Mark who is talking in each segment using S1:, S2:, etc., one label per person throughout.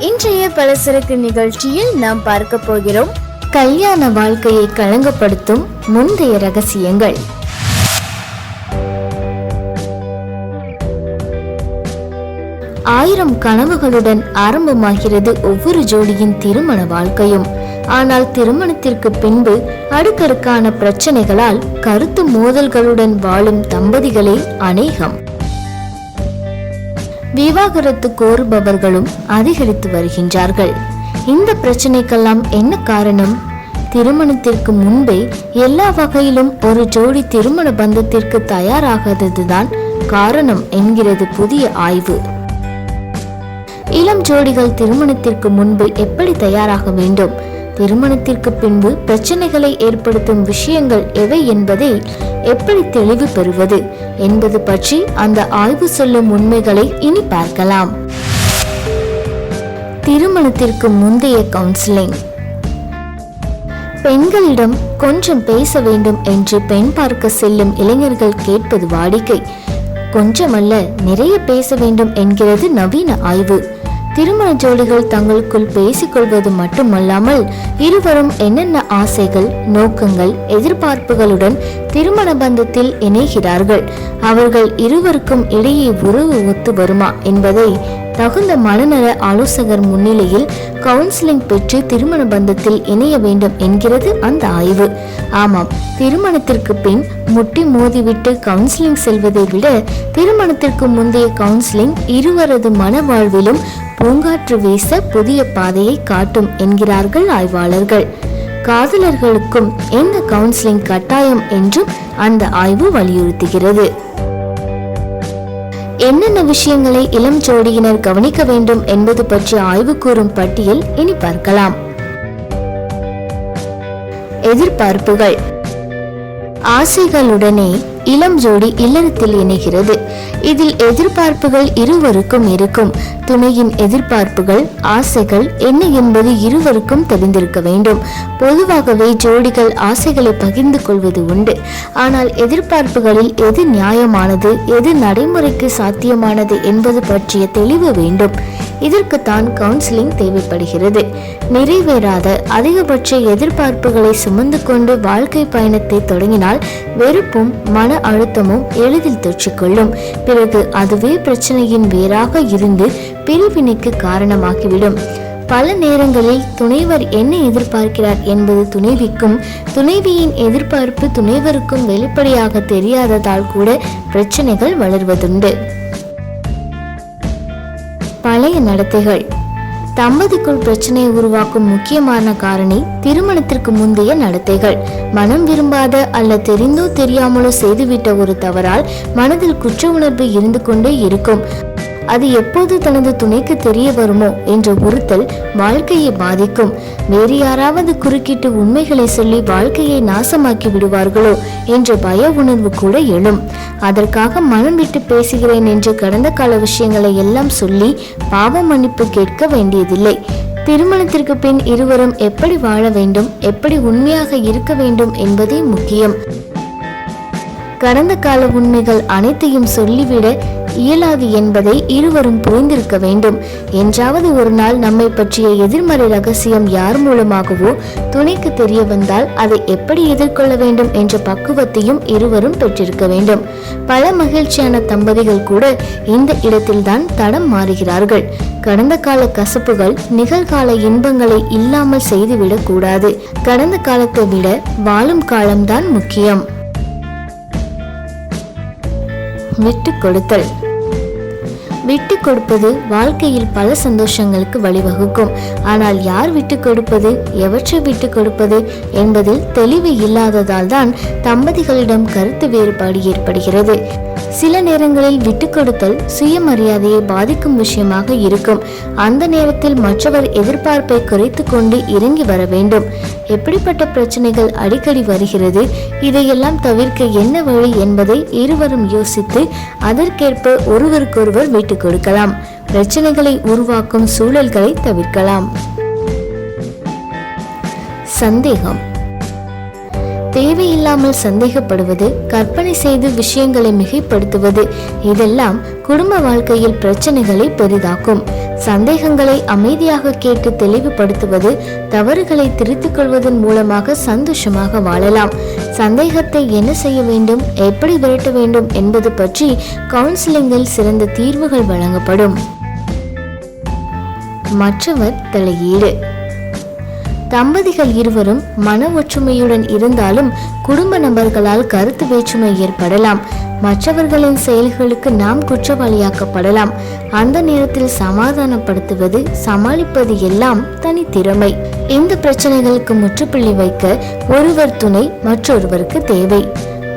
S1: இன்றைய பலசரக்கு நிகழ்ச்சியில் நாம் பார்க்க போகிறோம் கல்யாண வாழ்க்கையை களங்கப்படுத்தும் முந்தைய ரகசியங்கள். ஆயிரம் கனவுகளுடன் ஆரம்பமாகிறது ஒவ்வொரு ஜோடியின் திருமண வாழ்க்கையும். ஆனால் திருமணத்திற்கு பின்பு அடுக்கடுக்கான பிரச்சனைகளால் கருத்து மோதல்களுடன் வாழும் தம்பதிகளே அநேகம். விவாகரத்து கோருபவர்களும் அதிகரித்து வருகின்றார்கள். இந்த பிரச்சனைக்கெல்லாம் என்ன காரணம்? திருமணத்திற்கு முன்பே எல்லா வகையிலும் ஒரு ஜோடி திருமண பந்தத்திற்கு தயாராகாததுதான் காரணம் என்கிறது புதிய ஆய்வு. இளம் ஜோடிகள் திருமணத்திற்கு முன்பு எப்படி தயாராக வேண்டும்? திருமணத்திற்கு பின்பு பிரச்சனைகளை ஏற்படுத்தும் விஷயங்கள் எவை என்பதை எப்படி தெளிவு பெறுவது என்பது பற்றி அந்த ஆய்வு சொல்லும் உண்மைகளை இனி பார்க்கலாம். திருமணத்திற்கு முந்தைய கவுன்சிலிங் பெண்களிடம் கொஞ்சம் பேச வேண்டும் என்று பெண் பார்க்க செல்லும் இளைஞர்கள் கேட்பது வாடிக்கை. கொஞ்சமல்ல நிறைய பேச வேண்டும் என்கிறது நவீன ஆய்வு. திருமண ஜோடிகள் தங்களுக்குள் பேசிக்கொள்வது மட்டுமல்லாமல் இருவரும் என்னென்ன ஆசைகள் நோக்கங்கள் எதிர்பார்ப்புகளுடன் திருமண பந்தத்தில் இணைகிறார்கள்? அவர்கள் இருவருக்கும் இடையே உறவு ஒத்து வருமா என்பதை தகுந்த மனநல ஆலோசகர் முன்னிலையில் கவுன்சிலிங் பெற்று திருமண பந்தத்தில் இணைய வேண்டும் என்கிறது அந்த ஆய்வு. ஆமாம் திருமணத்திற்கு பின் முட்டி மோதிவிட்டு கவுன்சிலிங் செல்வதை விட திருமணத்திற்கு முந்தைய கவுன்சிலிங் இருவரது மன வாழ்விலும் பூங்காற்று வீச புதிய பாதையை காட்டும் என்கிறார்கள் ஆய்வாளர்கள். காதலர்களுக்கும் இந்த கவுன்சிலிங் கட்டாயம் என்றும் அந்த ஆய்வு வலியுறுத்துகிறது. என்னென்ன விஷயங்களை இளம் ஜோடியினர் கவனிக்க வேண்டும் என்பது பற்றி ஆய்வு கூறும் பட்டியல் இனி பார்க்கலாம். எதிர்பார்ப்புகள். ஆசைகளுடனே இளம் ஜோடி இல்லறத்தில் இணைகிறது. இதில் எதிர்பார்ப்புகள் இருவருக்கும் இருக்கும். துணையின் எதிர்பார்ப்புகள் ஆசைகள் என்ன என்பது இருவருக்கும் தெரிந்திருக்க வேண்டும். பொதுவாகவே ஜோடிகள் ஆசைகளை பகிர்ந்து கொள்வது உண்டு. ஆனால் எதிர்பார்ப்புகளில் எது நியாயமானது எது நடைமுறைக்கு சாத்தியமானது என்பது பற்றிய தெளிவு வேண்டும். இதற்குத்தான் கவுன்சிலிங் தேவைப்படுகிறது. நிறைவேறாத அதிகபட்ச எதிர்பார்ப்புகளை சுமந்து கொண்டு வாழ்க்கை பயணத்தை தொடங்கினால் வெறுப்பும் மன அழுத்தமும் எளிதில் தொற்றிக்கொள்ளும். பிறகு அதுவே பிரச்சனையின் வேறாக இருந்து பிரிவினைக்கு காரணமாகிவிடும். பல நேரங்களில் துணைவர் என்ன எதிர்பார்க்கிறார் என்பது துணைவிக்கும் துணைவியின் எதிர்பார்ப்பு துணைவருக்கும் வெளிப்படையாக தெரியாததால் கூட பிரச்சனைகள் வளர்வதுண்டு. பழைய நடத்தைகள். தம்பதிக்குள் பிரச்சனையை உருவாக்கும் முக்கியமான காரணி திருமணத்திற்கு முந்தைய நடத்தைகள். மனம் விரும்பாத அல்ல தெரிந்தோ தெரியாமலோ செய்துவிட்ட ஒரு தவறால் மனதில் குற்ற உணர்வு இருந்து கொண்டே இருக்கும். அது எப்போது தனது துணைக்கு தெரிய வருமோ என்ற உறுத்தல் வாழ்க்கையை பாதிக்கும். வேறு யாராவது குறுக்கிட்டு உண்மைகளை சொல்லி வாழ்க்கையை நாசமாக்கி விடுவார்களோ என்ற பய உணர்வு கூட எழும். அதற்காக மனம் விட்டு பேசுகிறேன் என்று கடந்த கால விஷயங்களை எல்லாம் சொல்லி பாவ மன்னிப்பு கேட்க வேண்டியதில்லை. திருமணத்திற்கு பின் இருவரும் எப்படி வாழ வேண்டும் எப்படி உண்மையாக இருக்க வேண்டும் என்பதே முக்கியம். கடந்த கால உண்மைகள் அனைத்தையும் சொல்லிவிட இயலாது என்பதை இருவரும் புரிந்திருக்க வேண்டும். என்றாவது ஒரு நாள் நம்மை பற்றிய எதிர்மறை ரகசியம் யார் மூலமாகவோ துணைக்கு தெரிய வந்தால் அதை எப்படி எதிர்கொள்ள வேண்டும் என்ற பக்குவத்தையும் இருவரும் பெற்றிருக்க வேண்டும். பல மகிழ்ச்சியான தம்பதிகள் கூட இந்த இடத்தில்தான் தடம் மாறுகிறார்கள். கடந்த கால கசப்புகள் நிகழ்கால இன்பங்களை இல்லாமல் செய்துவிடக் கூடாது. கடந்த காலத்தை விட வாழும் காலம்தான் முக்கியம். விட்டு கொடுத்தல். விட்டு கொடுப்பது வாழ்க்கையில் பல சந்தோஷங்களுக்கு வழிவகுக்கும். ஆனால் யார் விட்டு கொடுப்பது எவற்றை விட்டு கொடுப்பது என்பதில் தெளிவு இல்லாததால் தான் தம்பதிகளிடம் கருத்து வேறுபாடு ஏற்படுகிறது. சில நேரங்களில் விட்டு கொடுத்தல் சுயமரியாதையை பாதிக்கும் விஷயமாக இருக்கும். அந்த நேரத்தில் மற்றவர் எதிர்பார்ப்பை குறைத்து கொண்டு இறங்கி வர வேண்டும். எப்படிப்பட்ட பிரச்சனைகள் அடிக்கடி வருகிறது இதையெல்லாம் தவிர்க்க என்ன வழி என்பதை இருவரும் யோசித்து அதற்கேற்ப ஒருவருக்கொருவர் விட்டு கொடுக்கலாம். பிரச்சனைகளை உருவாக்கும் சூழல்களை தவிர்க்கலாம். சந்தேகம். தேவையில்லாமல் சந்தேகப்படுவது கற்பனை செய்து விஷயங்களை மிகைப்படுத்துவது இதெல்லாம் குடும்ப வாழ்க்கையில் பிரச்சனைகளை பெரிதாக்கும். சந்தேகங்களை அமைதியாக கேட்டு தெளிவுபடுத்துவது தவறுகளை திருத்திக் கொள்வதன் மூலமாக சந்தோஷமாக வாழலாம். சந்தேகத்தை என்ன செய்ய வேண்டும் எப்படி விரட்ட வேண்டும் என்பது பற்றி கவுன்சிலிங்கில் சிறந்த தீர்வுகள் வழங்கப்படும். மற்றவர் தலையீடு. தம்பதிகள் இருவரும் மன ஒற்றுமையுடன் இருந்தாலும் குடும்ப நபர்களால் கருத்து வேற்றுமை ஏற்படலாம். மற்றவர்களின் செயல்களுக்கு நாம் குற்றவாளியாக்கப்படலாம். அந்த நேரத்தில் சமாதானப்படுத்துவது சமாளிப்பது எல்லாம் தனித்திறமை இந்த பிரச்சனைகளுக்கு முற்றுப்புள்ளி வைக்க ஒருவர் துணை மற்றொருவருக்கு தேவை.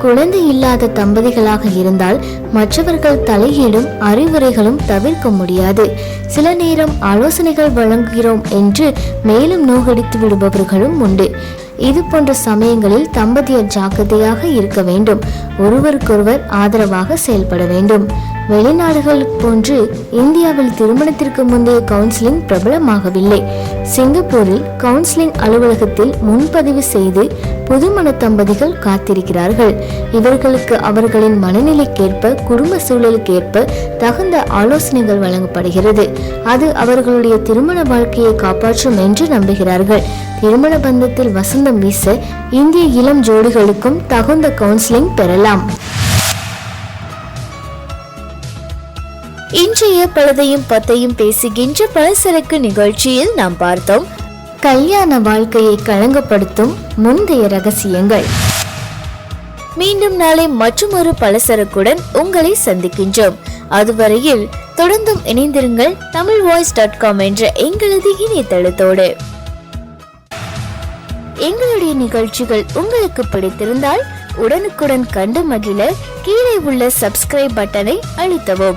S1: குழந்தை இல்லாத தம்பதிகளாக இருந்தால் மற்றவர்கள் தலையீடும் அறிவுரைகளும் தவிர்க்க முடியாது. சில நேரம் ஆலோசனைகள் வழங்குகிறோம் என்று மேலும் நோகடித்து விடுபவர்களும் உண்டு. இது போன்ற சமயங்களில் தம்பதியர் ஜாக்கிரதையாக இருக்க வேண்டும். ஒருவருக்கொருவர் ஆதரவாக செயல்பட வேண்டும். வெளிநாடுகள் போன்று இந்தியாவில் திருமணத்திற்கு முந்தைய கவுன்சிலிங் பிரபலமாகவில்லை. சிங்கப்பூரில் கவுன்சிலிங் அலுவலகத்தில் முன்பதிவு செய்து புதுமண தம்பதிகள் காத்திருக்கிறார்கள். இவர்களுக்கு அவர்களின் மனநிலைக்கேற்ப குடும்ப சூழலுக்கேற்ப தகுந்த ஆலோசனைகள் வழங்கப்படுகிறது. அது அவர்களுடைய திருமண வாழ்க்கையை காப்பாற்றும் என்று நம்புகிறார்கள். திருமண பந்தத்தில் வசந்தம் வீச இந்திய இளம் ஜோடிகளுக்கும் தகுந்த கவுன்சிலிங் பெறலாம். இன்றைய பழுதையும் பத்தையும் பேசுகின்ற பலசரக்கு நிகழ்ச்சியில் நாம் பார்த்தோம். கல்யாண வாழ்க்கையை களங்கப்படுத்தும் முந்தைய ரகசியங்கள். மீண்டும் நாளை மற்றொரு பலசரக்குடன் உங்களை சந்திக்கின்றோம். அதுவரையில் தொடர்ந்தும் இணைந்திருங்கள் தமிழ் வாய்ஸ் டாட் காம் என்ற எங்களது இணையதளத்தோடு. எங்களுடைய நிகழ்ச்சிகள் உங்களுக்கு பிடித்திருந்தால் உடனுக்குடன் கண்டு மகிழ கீழே உள்ள சப்ஸ்கிரைப் பட்டனை அழுத்தவும்.